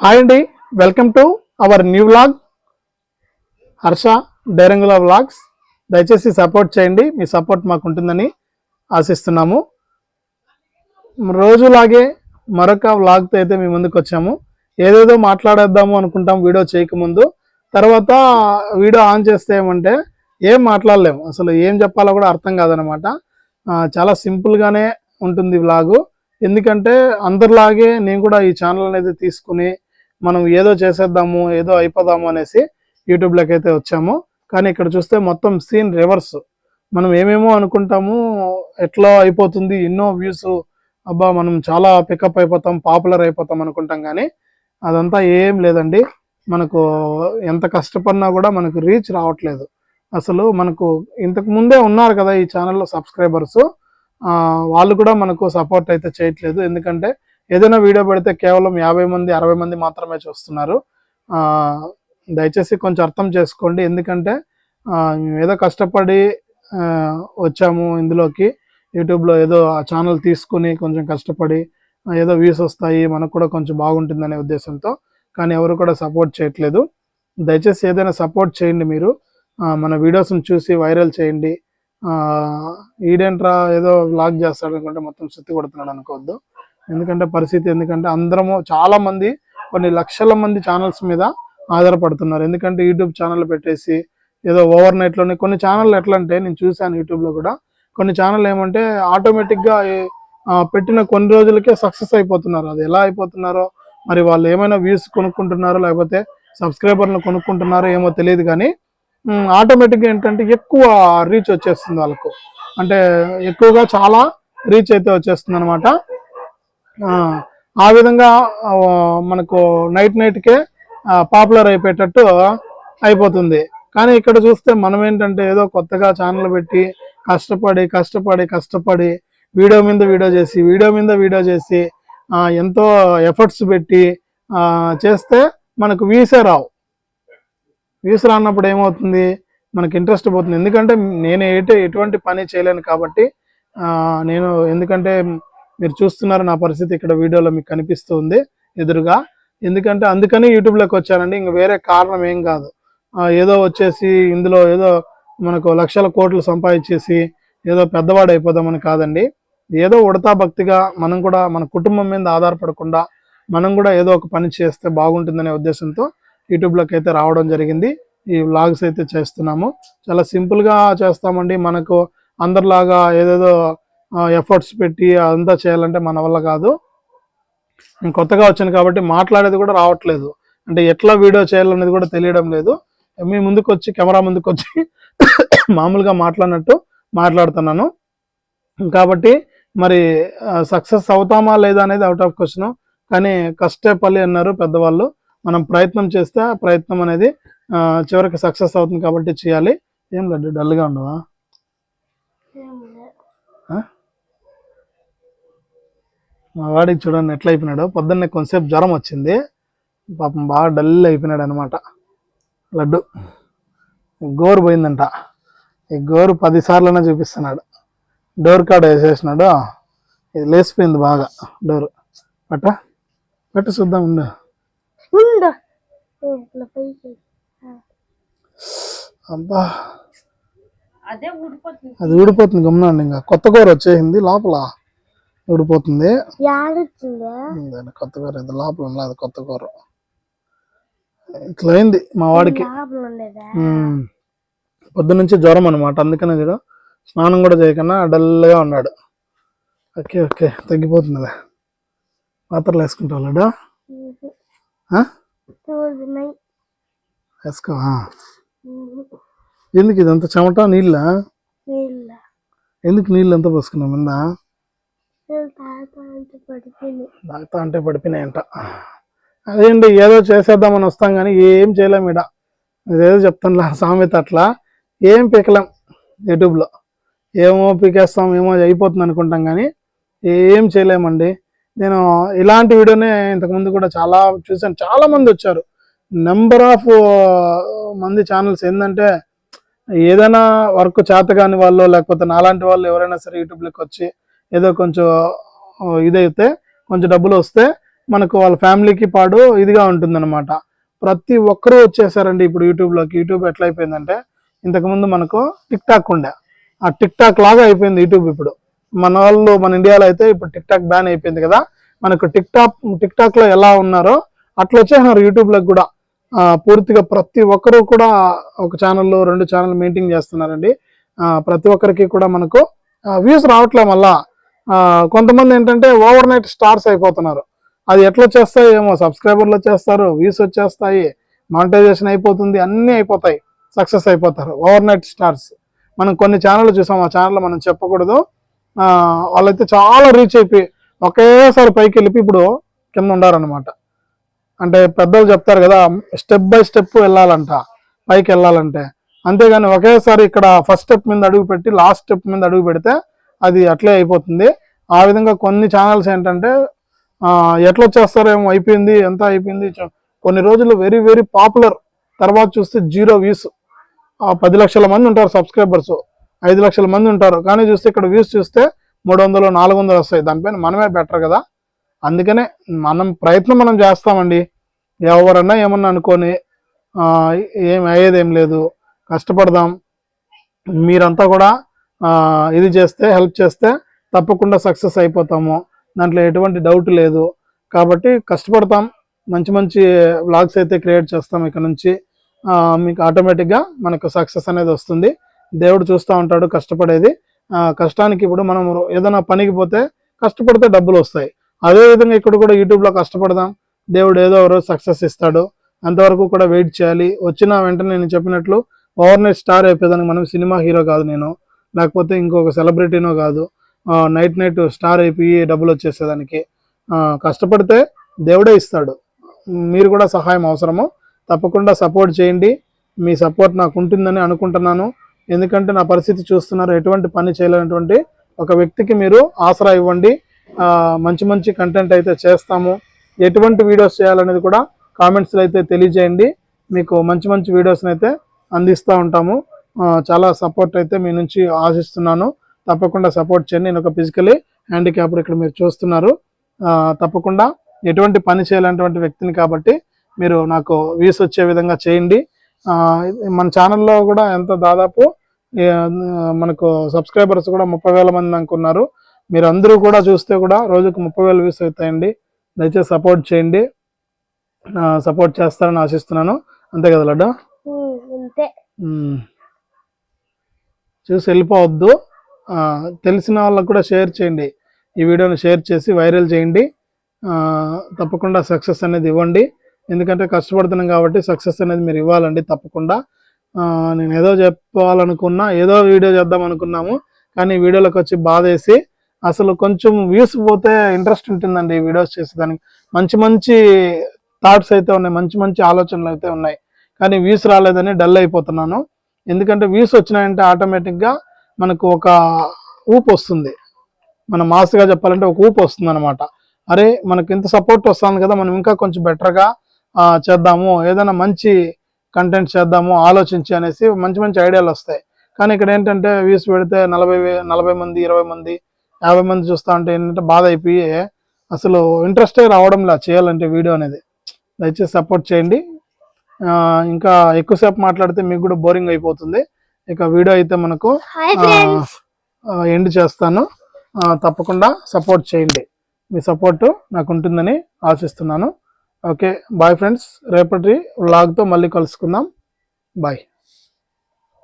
Hi అండి welcome to our new vlog Harsha Dairangula vlogs దయచేసి support చేయండి మీ సపోర్ట్ మాకు ఉంటుందని ఆశిస్తున్నాము. రోజులాగే మరొక వ్లాగ్తో అయితే మీ ముందుకు వచ్చాము. ఏదేదో మాట్లాడేద్దాము అనుకుంటాం వీడియో చేయకముందు. తర్వాత వీడియో ఆన్ చేస్తే ఏమంటే ఏం మాట్లాడలేము. అసలు ఏం చెప్పాలో కూడా అర్థం కాదనమాట చాలా సింపుల్గానే ఉంటుంది వ్లాగు ఎందుకంటే అందరిలాగే నేను కూడా ఈ ఛానల్ అనేది తీసుకుని మనం ఏదో చేసేద్దాము ఏదో అయిపోదాము అనేసి యూట్యూబ్లోకి అయితే వచ్చాము. కానీ ఇక్కడ చూస్తే మొత్తం సీన్ రివర్స్ మనం ఏమేమో అనుకుంటాము ఎట్లా అయిపోతుంది ఎన్నో వ్యూస్ అబ్బా మనం చాలా పికప్ అయిపోతాం పాపులర్ అయిపోతాం అనుకుంటాం కానీ అదంతా ఏం లేదండి. మనకు ఎంత కష్టపడినా కూడా మనకు రీచ్ రావట్లేదు. అసలు మనకు ఇంతకు ముందే ఉన్నారు కదా ఈ ఛానల్లో సబ్స్క్రైబర్స్ వాళ్ళు కూడా మనకు సపోర్ట్ అయితే చేయట్లేదు. ఎందుకంటే ఏదైనా వీడియో పెడితే కేవలం యాభై మంది అరవై మంది మాత్రమే చూస్తున్నారు. దయచేసి కొంచెం అర్థం చేసుకోండి. ఎందుకంటే మేము ఏదో కష్టపడి వచ్చాము ఇందులోకి. యూట్యూబ్లో ఏదో ఆ ఛానల్ తీసుకుని కొంచెం కష్టపడి ఏదో వ్యూస్ వస్తాయి మనకు కూడా కొంచెం బాగుంటుందనే ఉద్దేశంతో. కానీ ఎవరు కూడా సపోర్ట్ చేయట్లేదు. దయచేసి ఏదైనా సపోర్ట్ చేయండి మీరు. మన వీడియోస్ని చూసి వైరల్ చేయండి. ఈడెంట్రా ఈడేంట్రా ఏదో వ్లాగ్ చేస్తాడు అనుకుంటే మొత్తం సుత్తి కొడుతున్నాడు అనుకోవద్దు. ఎందుకంటే పరిస్థితి ఎందుకంటే అందరము చాలా మంది కొన్ని లక్షల మంది ఛానల్స్ మీద ఆధారపడుతున్నారు. ఎందుకంటే యూట్యూబ్ ఛానల్ పెట్టేసి ఏదో ఓవర్ నైట్లోనే కొన్ని ఛానల్ ఎట్లా అంటే నేను చూశాను యూట్యూబ్లో కూడా. కొన్ని ఛానల్ ఏమంటే ఆటోమేటిక్గా పెట్టిన కొన్ని రోజులకే సక్సెస్ అయిపోతున్నారు. అది ఎలా అయిపోతున్నారో మరి వాళ్ళు ఏమైనా వ్యూస్ కొనుక్కుంటున్నారో లేకపోతే సబ్స్క్రైబర్లు కొనుక్కుంటున్నారో ఏమో తెలియదు కానీ ఆటోమేటిక్గా ఏంటంటే ఎక్కువ రీచ్ వచ్చేస్తుంది వాళ్ళకు. అంటే ఎక్కువగా చాలా రీచ్ అయితే వచ్చేస్తుంది అనమాట ఆ విధంగా మనకు నైట్ నైట్కే పాపులర్ అయిపోయేటట్టు అయిపోతుంది. కానీ ఇక్కడ చూస్తే మనం ఏంటంటే ఏదో కొత్తగా ఛానల్ పెట్టి కష్టపడి కష్టపడి కష్టపడి వీడియో మీద వీడియో చేసి వీడియో మీద వీడియో చేసి ఎంతో ఎఫర్ట్స్ పెట్టి చేస్తే మనకు వీసే రావు. వ్యూస్ రానప్పుడు ఏమవుతుంది? మనకి ఇంట్రెస్ట్ పోతుంది. ఎందుకంటే నేను ఎటు ఎటువంటి పని చేయలేను కాబట్టి నేను ఎందుకంటే మీరు చూస్తున్నారు నా పరిస్థితి ఇక్కడ వీడియోలో మీకు కనిపిస్తుంది ఎదురుగా. ఎందుకంటే అందుకని యూట్యూబ్లోకి వచ్చానండి. ఇంక వేరే కారణం ఏం కాదు. ఏదో వచ్చేసి ఇందులో ఏదో మనకు లక్షల కోట్లు సంపాదించేసి ఏదో పెద్దవాడు అయిపోదామని కాదండి. ఏదో ఉడతా భక్తిగా మనం కూడా మన కుటుంబం మీద ఆధారపడకుండా మనం కూడా ఏదో ఒక పని చేస్తే బాగుంటుందనే ఉద్దేశంతో యూట్యూబ్లోకి అయితే రావడం జరిగింది. ఈ వ్లాగ్స్ అయితే చేస్తున్నాము. చాలా సింపుల్గా చేస్తామండి. మనకు అందరిలాగా ఏదేదో ఎఫర్ట్స్ పెట్టి అదంతా చేయాలంటే మన వల్ల కాదు. నేను కొత్తగా వచ్చాను కాబట్టి మాట్లాడేది కూడా రావట్లేదు. అంటే ఎట్లా వీడియో చేయాలనేది కూడా తెలియడం లేదు. మీ ముందుకు వచ్చి కెమెరా ముందుకు వచ్చి మామూలుగా మాట్లాడినట్టు మాట్లాడుతున్నాను. కాబట్టి మరి సక్సెస్ అవుతామా లేదా అనేది అవుట్ ఆఫ్ క్వశ్చన్ కానీ కష్టే పల్లి అన్నారు పెద్దవాళ్ళు. మనం ప్రయత్నం చేస్తే ప్రయత్నం అనేది చివరికి సక్సెస్ అవుతుంది కాబట్టి చేయాలి. ఏం లడ్డు డల్గా ఉండవా? మా వాడికి చూడండి ఎట్లా అయిపోయినాడు. పొద్దున్నే కొంతసేపు జ్వరం వచ్చింది. పాపం బాగా డల్ అయిపోయినాడు అనమాట లడ్డు గోరు పోయిందంట. ఈ గోరు పది సార్లనే చూపిస్తున్నాడు. డోర్ కార్డ్ వేసేసినాడు. ఇది లేసిపోయింది బాగా డోర్. పట్ట. పట్ట చూద్దాం ఉండు. అబ్బా. అదే ఊడిపోతుంది. అది ఊడిపోతుంది గమనండి ఇంకా. కొత్త కూర వచ్చేసింది లోపల. ఊడిపోతుంది. కొత్త కూర ఇది లోపల అది కొత్త కూర. ఇట్లా అయింది మా వాడికి. ఉండేదా. పొద్దునుంచి జ్వరం అనమాట అందుకనే చూడు స్నానం కూడా చేయకుండా డల్గా ఉన్నాడు. ఓకే ఓకే తగ్గిపోతుంది మాత్రలు వేసుకుంటావు లడ్డు? ఆ? చూసినాయి వేసుకో ఆ. ఎందుకు ఇదంతా చెమట నీళ్ళ? ఎందుకు నీళ్ళు ఎంత పోసుకున్నావు మింద? తాత అంటే అంటే పడిపోయినాయంట. అదేంటి ఏదో చేసేద్దామని వస్తాం కానీ ఏం చేయలేం ఇడ ఇదేదో చెప్తాను సామెత అట్లా ఏం పీకలేం యూట్యూబ్లో. ఏమో పీకేస్తాం ఏమో అయిపోతుంది అనుకుంటాం కానీ ఏం చేయలేమండి. నేను ఇలాంటి వీడియోనే ఇంతకుముందు కూడా చాలా చూసాను చాలా మంది వచ్చారు. నెంబర్ ఆఫ్ మంది ఛానల్స్ ఏంటంటే ఏదైనా వర్క్ చేత కాని వాళ్ళు లేకపోతే నాలాంటి వాళ్ళు ఎవరైనా సరే యూట్యూబ్లోకి వచ్చి ఏదో కొంచెం ఇదైతే కొంచెం డబ్బులు వస్తే మనకు వాళ్ళ ఫ్యామిలీకి పాడు ఇదిగా ఉంటుందన్నమాట. ప్రతి ఒక్కరూ వచ్చేసారండి ఇప్పుడు యూట్యూబ్లోకి యూట్యూబ్ ఎట్లా అయిపోయిందంటే ఇంతకుముందు మనకు టిక్ టాక్ ఉండే. ఆ టిక్ టాక్ లాగా అయిపోయింది యూట్యూబ్ ఇప్పుడు. మన వాళ్ళు మన ఇండియాలో అయితే ఇప్పుడు టిక్ టాక్ బ్యాన్ అయిపోయింది కదా. మనకు టిక్ టాక్ టిక్ టాక్లో ఎలా ఉన్నారో అట్లా వచ్చేసినారు యూట్యూబ్లోకి కూడా. పూర్తిగా ప్రతి ఒక్కరు కూడా ఒక ఛానల్లో రెండు ఛానల్ మెయింటైన్ చేస్తున్నారండి. ప్రతి ఒక్కరికి కూడా మనకు వ్యూస్ రావట్లే మళ్ళా. కొంతమంది ఏంటంటే ఓవర్ నైట్ స్టార్స్ అయిపోతున్నారు. అది ఎట్లా వచ్చేస్తాయి ఏమో సబ్స్క్రైబర్లు వచ్చేస్తారు వ్యూస్ వచ్చేస్తాయి మానిటైజేషన్ అయిపోతుంది అన్నీ అయిపోతాయి సక్సెస్ అయిపోతారు. Overnight stars. మనం కొన్ని ఛానళ్ళు చూసాం ఆ ఛానల్ మనం చెప్పకూడదు. వాళ్ళైతే చాలా రీచ్ అయిపోయి ఒకేసారి పైకి వెళ్ళి ఇప్పుడు కింద ఉండారనమాట అంటే పెద్దలు చెప్తారు కదా స్టెప్ బై స్టెప్ వెళ్ళాలంట పైకి వెళ్ళాలంటే. అంతేగాని ఒకేసారి ఇక్కడ ఫస్ట్ స్టెప్ మీద అడుగు పెట్టి లాస్ట్ స్టెప్ మీద అడుగు పెడితే అది అట్లే అయిపోతుంది. ఆ విధంగా కొన్ని ఛానల్స్ ఏంటంటే ఎట్లా వచ్చేస్తారేమో ఏమో అయిపోయింది ఎంత అయిపోయింది కొన్ని రోజులు వెరీ వెరీ పాపులర్ తర్వాత చూస్తే జీరో వ్యూస్. పది లక్షల మంది ఉంటారు సబ్స్క్రైబర్స్ ఐదు లక్షల మంది ఉంటారు. కానీ చూస్తే ఇక్కడ వ్యూస్ చూస్తే మూడు వందలు నాలుగు వందలు వస్తాయి దానిపైన మనమే బెటర్ కదా. అందుకనే మనం ప్రయత్నం మనం చేస్తామండి. ఎవరన్నా ఏమన్నా అనుకొని ఏం అయ్యేది ఏం లేదు. కష్టపడదాం. మీరంతా కూడా ఇది చేస్తే హెల్ప్ చేస్తే తప్పకుండా సక్సెస్ అయిపోతాము. దాంట్లో ఎటువంటి డౌట్ లేదు. కాబట్టి కష్టపడతాం. మంచి మంచి వ్లాగ్స్ అయితే క్రియేట్ చేస్తాం ఇక్కడ నుంచి. మీకు ఆటోమేటిక్గా మనకు సక్సెస్ అనేది వస్తుంది. దేవుడు చూస్తూ ఉంటాడు కష్టపడేది. కష్టానికి ఇప్పుడు మనం ఏదైనా పనికి పోతే కష్టపడితే డబ్బులు వస్తాయి. అదేవిధంగా ఇక్కడ కూడా యూట్యూబ్లో కష్టపడదాం. దేవుడు ఏదో ఒకరోజు సక్సెస్ ఇస్తాడు. అంతవరకు కూడా వెయిట్ చేయాలి. వచ్చిన వెంటనే నేను చెప్పినట్లు ఓవర్ నైట్ స్టార్ అయిపోయేదానికి మనం సినిమా హీరో కాదు నేను. లేకపోతే ఇంకొక సెలబ్రిటీనో కాదు నైట్ నైట్ స్టార్ అయిపోయి డబ్బులు వచ్చేసేదానికి కష్టపడితే దేవుడే ఇస్తాడు. మీరు కూడా సహాయం అవసరము. తప్పకుండా సపోర్ట్ చేయండి. మీ సపోర్ట్ నాకు ఉంటుందని అనుకుంటున్నాను. ఎందుకంటే నా పరిస్థితి చూస్తున్నారు ఎటువంటి పని చేయలేనటువంటి ఒక వ్యక్తికి మీరు ఆసరా ఇవ్వండి. మంచి మంచి కంటెంట్ అయితే చేస్తాము. ఎటువంటి వీడియోస్ చేయాలనేది కూడా కామెంట్స్లో అయితే తెలియజేయండి. మీకు మంచి మంచి వీడియోస్ని అయితే అందిస్తూ ఉంటాము. చాలా సపోర్ట్ అయితే మీ నుంచి ఆశిస్తున్నాను. తప్పకుండా సపోర్ట్ చేయండి. నేను ఒక ఫిజికలీ హ్యాండిక్యాప్డ్ ఇక్కడ మీరు చూస్తున్నారు. తప్పకుండా ఎటువంటి పని చేయాలనేటువంటి వ్యక్తిని కాబట్టి మీరు నాకు వ్యూస్ వచ్చే విధంగా చేయండి. మన ఛానల్లో కూడా ఎంత దాదాపు మనకు సబ్స్క్రైబర్స్ కూడా ముప్పై వేల మంది అనుకున్నారు మీరు అందరూ కూడా చూస్తే కూడా రోజుకు ముప్పై వేల వ్యూస్ అవుతాయండి. దయచేసి సపోర్ట్ చేయండి. సపోర్ట్ చేస్తారని ఆశిస్తున్నాను. అంతే కదా లడ్డు? అంతే. చూసి వెళ్ళిపోవద్దు. తెలిసిన వాళ్ళకు కూడా షేర్ చేయండి. ఈ వీడియోని షేర్ చేసి వైరల్ చేయండి. తప్పకుండా సక్సెస్ అనేది ఇవ్వండి. ఎందుకంటే కష్టపడుతున్నాం కాబట్టి సక్సెస్ అనేది మీరు ఇవ్వాలండి తప్పకుండా. నేను ఏదో చెప్పాలనుకున్నా ఏదో వీడియో చేద్దాం అనుకున్నాము. కానీ వీడియోలోకి వచ్చి బాధేసి అసలు కొంచెం వ్యూస్ పోతే ఇంట్రెస్ట్ ఉంటుందండి ఈ వీడియోస్ చేసేదానికి. మంచి మంచి థాట్స్ అయితే ఉన్నాయి మంచి మంచి ఆలోచనలు అయితే ఉన్నాయి. కానీ వ్యూస్ రాలేదని డల్ అయిపోతున్నాను. ఎందుకంటే వ్యూస్ వచ్చినాయంటే ఆటోమేటిక్గా మనకు ఒక ఊపు వస్తుంది. మన మాస్గా చెప్పాలంటే ఒక ఊపు వస్తుంది అనమాట అరే మనకి ఇంత సపోర్ట్ వస్తుంది కదా మనం ఇంకా కొంచెం బెటర్గా చేద్దాము ఏదైనా మంచి కంటెంట్ చేద్దాము ఆలోచించి అనేసి మంచి మంచి ఐడియాలు వస్తాయి. కానీ ఇక్కడ ఏంటంటే వ్యూస్ పెడితే నలభై వే- నలభై మంది ఇరవై మంది యాభై మంది చూస్తా ఉంటే ఏంటంటే బాధ అయిపోయి అసలు ఇంట్రెస్టే రావడంలా చేయాలంటే వీడియో అనేది. దయచేసి సపోర్ట్ చేయండి. ఇంకా ఎక్కువసేపు మాట్లాడితే మీకు కూడా బోరింగ్ అయిపోతుంది. ఇక వీడియో అయితే మనకు ఎండ్ చేస్తాను. తప్పకుండా సపోర్ట్ చేయండి. మీ సపోర్ట్ నాకు ఉంటుందని ఆశిస్తున్నాను. ఓకే బాయ్ ఫ్రెండ్స్ రేపటి వ్లాగ్తో మళ్ళీ కలుసుకుందాం. బాయ్